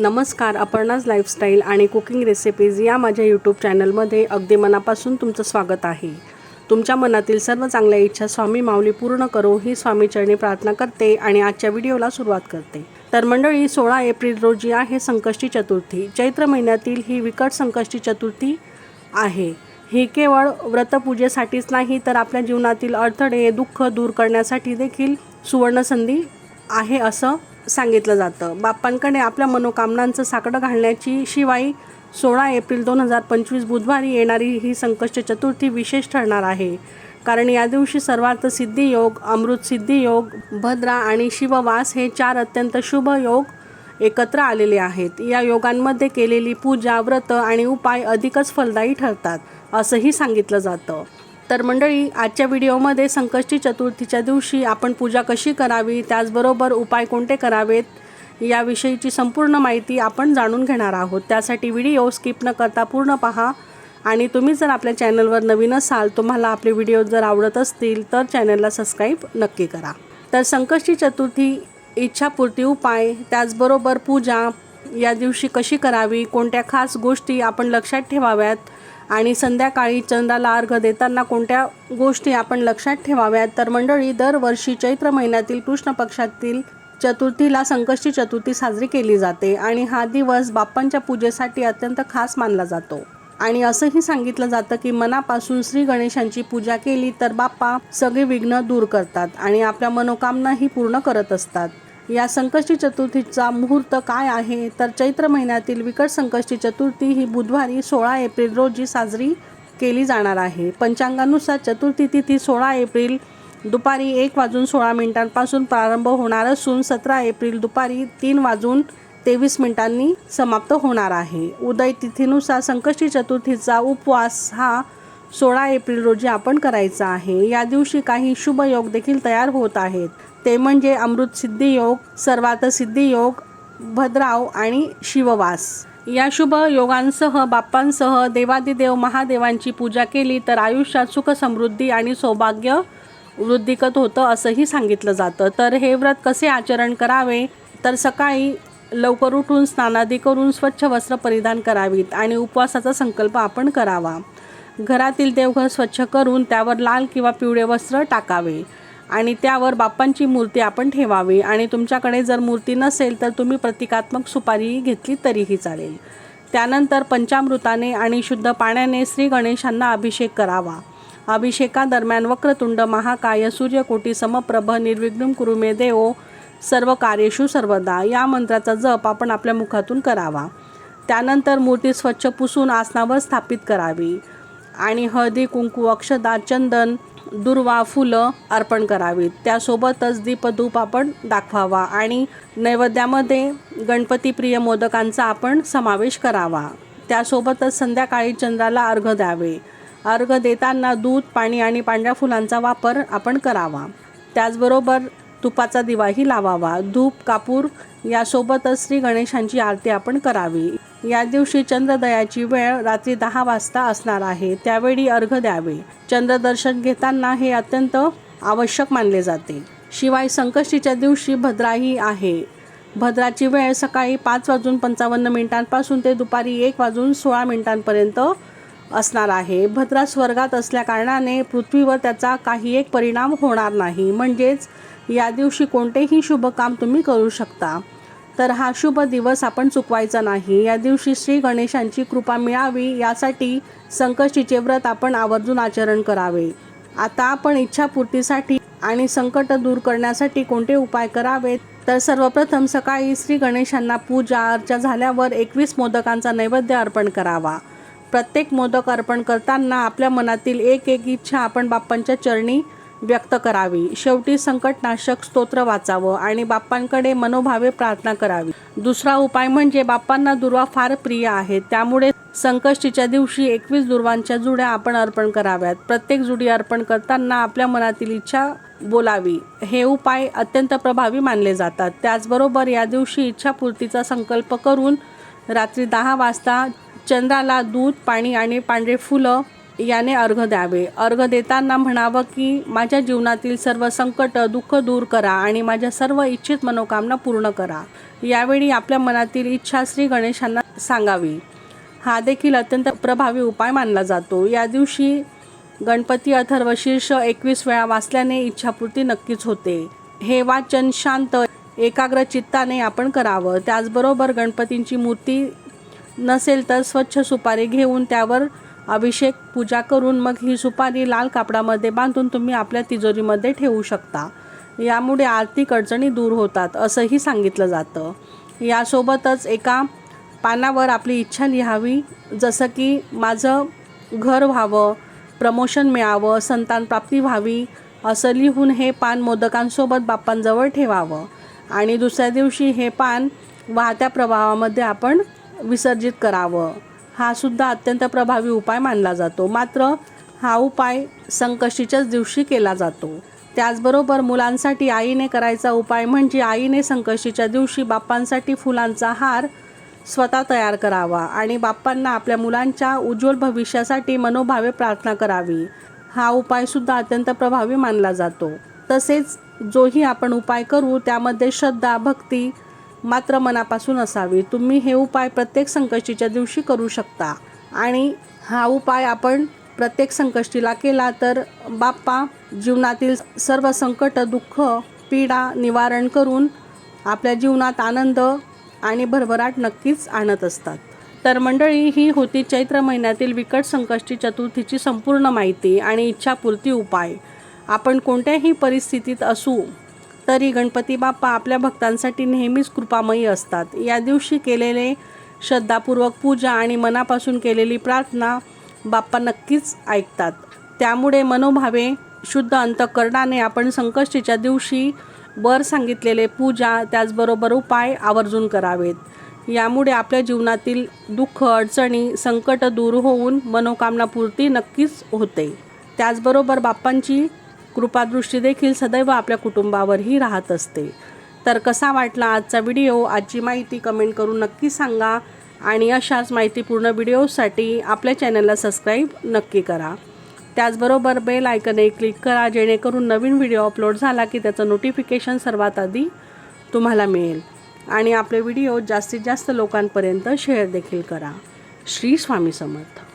नमस्कार अपर्णाज लाईफस्टाईल आणि cooking recipes या माझ्या यूट्यूब चॅनलमध्ये अगदी मनापासून तुमचं स्वागत आहे. तुमच्या मनातील सर्व चांगल्या इच्छा स्वामी माऊली पूर्ण करो ही स्वामीचरणी प्रार्थना करते आणि आजच्या व्हिडिओला सुरुवात करते. तर मंडळी सोळा एप्रिल रोजी आहे संकष्टी चतुर्थी. चैत्र महिन्यातील ही विकट संकष्टी चतुर्थी आहे. ही केवळ व्रतपूजेसाठीच नाही तर आपल्या जीवनातील अडथळे दुःख दूर करण्यासाठी देखील सुवर्णसंधी आहे असं सांगितलं जातं. बाप्पांकडे आपल्या मनोकामनांचं साकडं घालण्याची शिवाय सोळा एप्रिल दोन हजार पंचवीस बुधवारी येणारी ही संकष्ट चतुर्थी विशेष ठरणार आहे. कारण या दिवशी सर्वार्थ सिद्धी योग अमृत सिद्धी योग भद्रा आणि शिववास हे चार अत्यंत शुभ योग एकत्र आलेले आहेत. या योगांमध्ये केलेली पूजा व्रत आणि उपाय अधिकच फलदायी ठरतात असंही सांगितलं जातं. तर मंडळी आजच्या व्हिडिओमध्ये संकष्टी चतुर्थीच्या दिवशी आपण पूजा कशी करावी त्याचबरोबर उपाय कोणते करावेत याविषयीची संपूर्ण माहिती आपण जाणून घेणार आहोत. त्यासाठी व्हिडिओ स्किप न करता पूर्ण पहा. आणि तुम्ही जर आपल्या चॅनलवर नवीन असाल तुम्हाला आपले व्हिडिओ जर आवडत असतील तर चॅनलला सबस्क्राईब नक्की करा. तर संकष्टी चतुर्थी इच्छापूर्ती उपाय त्याचबरोबर पूजा या दिवशी कशी करावी कोणत्या खास गोष्टी आपण लक्षात ठेवाव्यात आणि संध्याकाळी चंद्राला अर्घ देताना कोणत्या गोष्टी आपण लक्षात ठेवाव्यात? तर मंडळी दरवर्षी चैत्र महिन्यातील कृष्ण पक्षातील चतुर्थीला संकष्टी चतुर्थी साजरी केली जाते आणि हा दिवस बाप्पांच्या पूजेसाठी अत्यंत खास मानला जातो. आणि असंही सांगितलं जातं की मनापासून श्री गणेशांची पूजा केली तर बाप्पा सगळे विघ्न दूर करतात आणि आपल्या मनोकामनाही पूर्ण करत असतात. या संकष्टी चतुर्थीचा मुहूर्त काय आहे? तर चैत्र महिन्यातील विकट संकष्टी चतुर्थी ही बुधवारी सोळा एप्रिल रोजी साजरी केली जाणार आहे. पंचांगानुसार चतुर्थी तिथी सोळा एप्रिल दुपारी एक वाजून सोळा मिनिटांपासून प्रारंभ होणार असून सतरा एप्रिल दुपारी तीन वाजून तेवीस मिनिटांनी समाप्त होणार आहे. उदय तिथीनुसार संकष्टी चतुर्थीचा उपवास हा सोळा एप्रिल रोजी आपण करायचा आहे. या दिवशी काही शुभ योग देखील तयार होत आहेत. ते म्हणजे अमृत सिद्धी योग सर्वात सिद्धी योग भद्राव आणि शिववास. या शुभ योगांसह बाप्पांसह देवादिदेव महादेवांची पूजा केली तर आयुष्यात सुख समृद्धी आणि सौभाग्य वृद्धिकत होतं असंही सांगितलं जातं. तर हे व्रत कसे आचरण करावे? तर सकाळी लवकर उठून स्नानादी करून स्वच्छ वस्त्र परिधान करावीत आणि उपवासाचा संकल्प आपण करावा. घरातील देवघर स्वच्छ करून त्यावर लाल किंवा पिवळे वस्त्र टाकावे. आणि त्यावर बाप्पांची मूर्ती आपण ठेवावी. आणि तुमच्याकडे जर मूर्ती नसेल तर तुम्ही प्रतिकात्मक सुपारी घेतली तरीही चालेल. त्यानंतर पंचामृताने आणि शुद्ध पाण्याने श्री गणेशांना अभिषेक करावा. अभिषेकादरम्यान वक्रतुंड महाकाय सूर्यकोटी समप्रभ निर्विघ्न कुरुमे देवो सर्व कार्येषु सर्वदा. या मंत्राचा जप आपण आपल्या मुखातून करावा. त्यानंतर मूर्ती स्वच्छ पुसून आसनावर स्थापित करावी. आणि हळदी कुंकू अक्षदा चंदन दुर्वा फुलं अर्पण करावीत. त्यासोबतच दीपधूप आपण दाखवावा आणि नैवेद्यामध्ये गणपतीप्रिय मोदकांचा आपण समावेश करावा. त्यासोबतच संध्याकाळी चंद्राला अर्घ द्यावे. अर्घ देताना दूध पाणी आणि पांढऱ्या फुलांचा वापर आपण करावा. त्याचबरोबर तुपाचा दिवाही लावावा. धूप कापूर यासोबतच श्री गणेशांची आरती आपण करावी. या दिवशी चंद्रदयाची वेळ रात्री दहा वाजता असणार आहे. त्यावेळी अर्घ द्यावे. चंद्रदर्शन घेताना हे अत्यंत आवश्यक मानले जाते. शिवाय संकष्टीच्या दिवशी भद्राही आहे. भद्राची वेळ सकाळी पाच वाजून पंचावन्न मिनिटांपासून ते दुपारी एक वाजून सोळा मिनिटांपर्यंत असणार आहे. भद्रा स्वर्गात असल्याकारणाने पृथ्वीवर त्याचा काही एक परिणाम होणार नाही. म्हणजेच या दिवशी कोणतेही शुभ काम तुम्ही करू शकता. तर हा शुभ दिवस आपण चुकवायचा नाही. या दिवशी श्री गणेशांची कृपा मिळावी यासाठी संकष्टीचे व्रत आपण आवर्जून आचरण करावे. आता आपण इच्छापूर्तीसाठी आणि संकट दूर करण्यासाठी कोणते उपाय करावेत? तर सर्वप्रथम सकाळी श्री गणेशांना पूजा अर्चा झाल्यावर एकवीस मोदकांचा नैवेद्य अर्पण करावा. प्रत्येक मोदक अर्पण करताना आपल्या मनातील एक एक इच्छा आपण बाप्पांच्या चरणी व्यक्त करावी. शेवटी संकटनाशक स्तोत्र वाचावं आणि बाप्पांकडे मनोभावे प्रार्थना करावी. दुसरा उपाय म्हणजे बाप्पांना दुर्वा फार प्रिय आहेत त्यामुळे संकष्टीच्या दिवशी एकवीस दुर्वांच्या जुड्या आपण अर्पण कराव्यात. प्रत्येक जुडी अर्पण करताना आपल्या मनातील इच्छा बोलावी. हे उपाय अत्यंत प्रभावी मानले जातात. त्याचबरोबर या दिवशी इच्छापूर्तीचा संकल्प करून रात्री दहा वाजता चंद्राला दूध पाणी आणि पांढरे फुलं याने अर्घ द्यावे. अर्घ देताना म्हणावं की माझ्या जीवनातील सर्व संकट दुःख दूर करा आणि माझ्या सर्व इच्छित मनोकामना पूर्ण करा. यावेळी आपल्या मनातील इच्छा श्री गणेशांना सांगावी. हा देखील अत्यंत प्रभावी उपाय मानला जातो. या दिवशी गणपती अथर्व शीर्ष एकवीस वेळा वाचल्याने इच्छापूर्ती नक्कीच होते. हे वाचन शांत एकाग्र चित्ताने आपण करावं. त्याचबरोबर गणपतींची मूर्ती नसेल तर स्वच्छ सुपारी घेऊन त्यावर अभिषेक पूजा करून मग ही सुपारी लाल कापडामध्ये बांधून तुम्ही आपल्या तिजोरीमध्ये ठेवू शकता. यामुळे आर्थिक अडचणी दूर होतात असंही सांगितलं जातं. यासोबतच एका पानावर आपली इच्छा लिहावी जसं की माझं घर व्हावं प्रमोशन मिळावं संतान प्राप्ती व्हावी असं लिहून हे पान मोदकांसोबत बाप्पांजवळ ठेवावं. आणि दुसऱ्या दिवशी हे पान वाहत्या प्रवाहामध्ये आपण विसर्जित करावं. हा सुद्धा अत्यंत प्रभावी उपाय मानला जातो. मात्र हा उपाय संकष्टीच्याच दिवशी केला जातो. त्याचबरोबर मुलांसाठी आईने करायचा उपाय म्हणजे आईने संकष्टीच्या दिवशी बाप्पांसाठी फुलांचा हार स्वतः तयार करावा आणि बाप्पांना आपल्या मुलांच्या उज्ज्वल भविष्यासाठी मनोभावे प्रार्थना करावी. हा उपायसुद्धा अत्यंत प्रभावी मानला जातो. तसेच जोही आपण उपाय करू त्यामध्ये श्रद्धा भक्ती मात्र मनापासून असावी. तुम्ही हे उपाय प्रत्येक संकष्टीच्या दिवशी करू शकता. आणि हा उपाय आपण प्रत्येक संकष्टीला केला तर बाप्पा जीवनातील सर्व संकट दुःख पीडा निवारण करून आपल्या जीवनात आनंद आणि भरभराट नक्कीच आणत असतात. तर मंडळी ही होती चैत्र महिन्यातील विकट संकष्टी चतुर्थीची संपूर्ण माहिती आणि इच्छापूर्ती उपाय. आपण कोणत्याही परिस्थितीत असू तरी गणपती बाप्पा आपल्या भक्तांसाठी नेहमीच कृपामयी असतात. या दिवशी केलेले श्रद्धापूर्वक पूजा आणि मनापासून केलेली प्रार्थना बाप्पा नक्कीच ऐकतात. त्यामुळे मनोभावे शुद्ध अंतकरणाने आपण संकष्टीच्या दिवशी वर सांगितलेले पूजा त्याचबरोबर उपाय आवर्जून करावेत. यामुळे आपल्या जीवनातील दुःख अडचणी संकट दूर होऊन मनोकामना पूर्ती नक्कीच होते. त्याचबरोबर बाप्पांची कृपादृष्टी देखील सदैव आपल्या कुटुंबावरही राहत असते. तर कसा वाटला आजचा व्हिडिओ? आजची माहिती कमेंट करून नक्की सांगा आणि अशाच माहितीपूर्ण व्हिडिओसाठी आपल्या चॅनलला सबस्क्राईब नक्की करा. त्याचबरोबर बेल आयकनही क्लिक करा जेणेकरून नवीन व्हिडिओ अपलोड झाला की त्याचं नोटिफिकेशन सर्वात आधी तुम्हाला मिळेल. आणि आपले व्हिडिओ जास्तीत जास्त लोकांपर्यंत शेअर देखील करा. श्री स्वामी समर्थ.